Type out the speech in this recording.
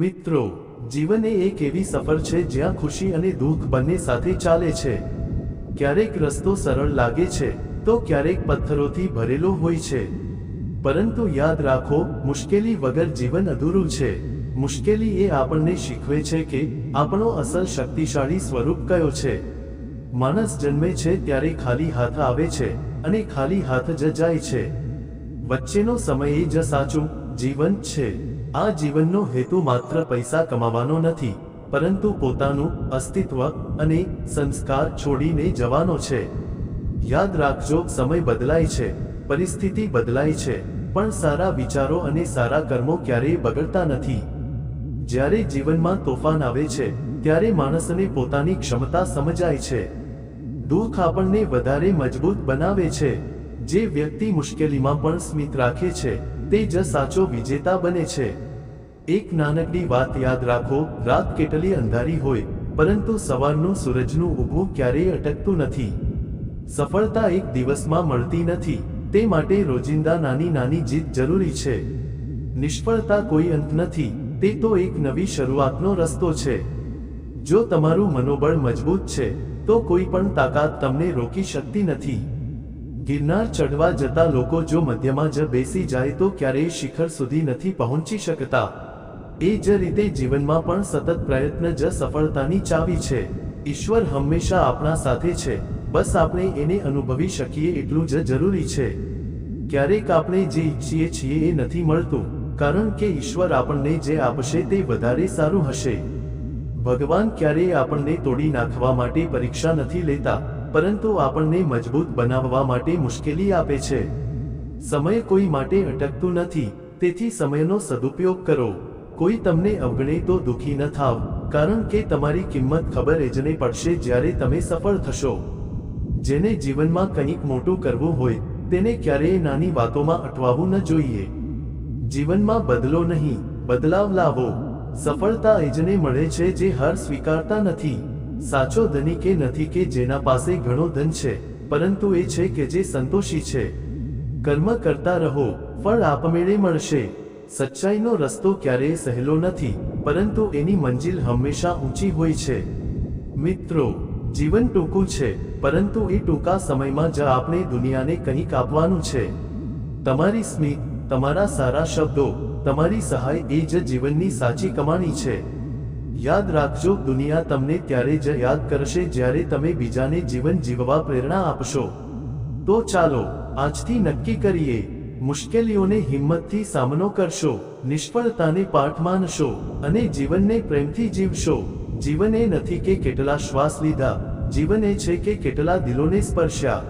મિત્રો, જીવન એ એક એવી સફર છે જ્યાં ખુશી અને દુઃખ બંને સાથે ચાલે છે. ક્યારેક રસ્તો સરળ લાગે છે, તો ક્યારેક પથ્થરોથી ભરેલો હોય છે. પરંતુ યાદ રાખો, મુશ્કેલી વગર જીવન અધૂરું છે. મુશ્કેલી એ આપણને શીખવે છે કે આપણો અસલ શક્તિશાળી સ્વરૂપ કયો છે. માણસ જન્મે છે ત્યારે ખાલી હાથ આવે છે, અને ખાલી હાથ જ જાય છે. વચ્ચેનો સમય એ જ સાચું જીવન છે. આ જીવનનો હેતુ માત્ર પૈસા કમાવાનો નથી, પરંતુ પોતાનું અસ્તિત્વ અને સંસ્કાર છોડીને જવાનો છે. યાદ રાખજો, સમય બદલાય છે, પરિસ્થિતિ બદલાય છે, પણ સારા વિચારો અને સારા કર્મો ક્યારેય બગડતા નથી. જ્યારે જીવનમાં તોફાન આવે છે, ત્યારે માણસને પોતાની ક્ષમતા સમજાય છે. દુઃખ આપણને વધારે મજબૂત બનાવે છે. જે વ્યક્તિ મુશ્કેલીમાં પણ સ્મિત રાખે છે તે જ સાચો વિજેતા બને છે. એક નાનકડી વાત યાદ રાખો, રાત કેટલી અંધારી હોય, પરંતુ સવારનું સૂરજનું ઊભું ક્યારેય અટકતું નથી. સફળતા એક દિવસમાં મળતી નથી, તે માટે રોજિંદા નાની નાની જીત જરૂરી છે. નિષ્ફળતા કોઈ અંત નથી, તે તો એક નવી શરૂઆતનો રસ્તો છે. જો તમારું મનોબળ મજબૂત છે, તો કોઈ પણ તાકાત તમને રોકી શકતી નથી. ગિરનાર ચડવા જતા લોકો જો મધ્યમાં જ બેસી જાય તો ક્યારેય શિખર સુધી નથી પહોંચી શકતા. એ જ રીતે જીવનમાં પણ સતત પ્રયત્ન જ સફળતાની ચાવી છે. ઈશ્વર હંમેશા આપણા સાથે છે. બસ આપણે એને અનુભવી શકીએ એટલું જ જરૂરી છે. ક્યારેક આપણે જે ઈચ્છીએ છીએ એ નથી મળતું, કારણ કે ઈશ્વર આપણને જે આપશે તે વધારે સારું હશે. ભગવાન ક્યારેય આપણને તોડી નાખવા માટે પરીક્ષા નથી લેતા. પરંતુ આપણને મજબૂત બનાવવા માટે મુશ્કેલી આપે છે. સમય કોઈ માટે અટકતું નથી, તેથી સમયનો સદુપયોગ કરો. કોઈ તમને અવગણે તો દુઃખી ન થાવ, કારણ કે તમારી કિંમત ખબર એજને પડશે જ્યારે તમે સફળ થશો. જેને જીવનમાં કંઈક મોટું કરવું હોય, તેને ક્યારેય નાની વાતોમાં અટવાવું ન જોઈએ. જીવનમાં બદલો નહીં, બદલાવ લાવો. સફળતા એજને મળે છે જે હાર સ્વીકારતા નથી. સાચો ધનિક કે નથી કે જેના પાસે ઘણો ધન છે, પરંતુ એ છે કે જે સંતોષી છે. કર્મ કરતા રહો, ફળ આપમેળે મળશે. સચ્ચાઈનો રસ્તો ક્યારેય સહેલો નથી, પરંતુ એની મંજિલ હંમેશા ઊંચી હોય છે. મિત્રો, જીવન ટૂંકું છે, પરંતુ એ ટૂંકા સમયમાં જ આપણે દુનિયાને કંઈક આપવાનું છે. તમારી સ્મિત, તમારા સારા શબ્દો, તમારી સહાય એ જ જીવનની સાચી કમાણી છે. યાદ રાખજો, દુનિયા તમને ત્યારે જ યાદ કરશે જ્યારે તમે બીજાને જીવન જીવવા પ્રેરણા આપશો. તો ચાલો, આજથી નક્કી કરીએ, મુશ્કેલીઓને હિંમતથી સામનો કરશો, નિષ્ફળતાને પાઠ માનશો અને જીવનને પ્રેમથી જીવશો. જીવન એ નથી કે કેટલા શ્વાસ લીધા, જીવન એ છે કે કેટલા દિલોને સ્પર્શ્યા.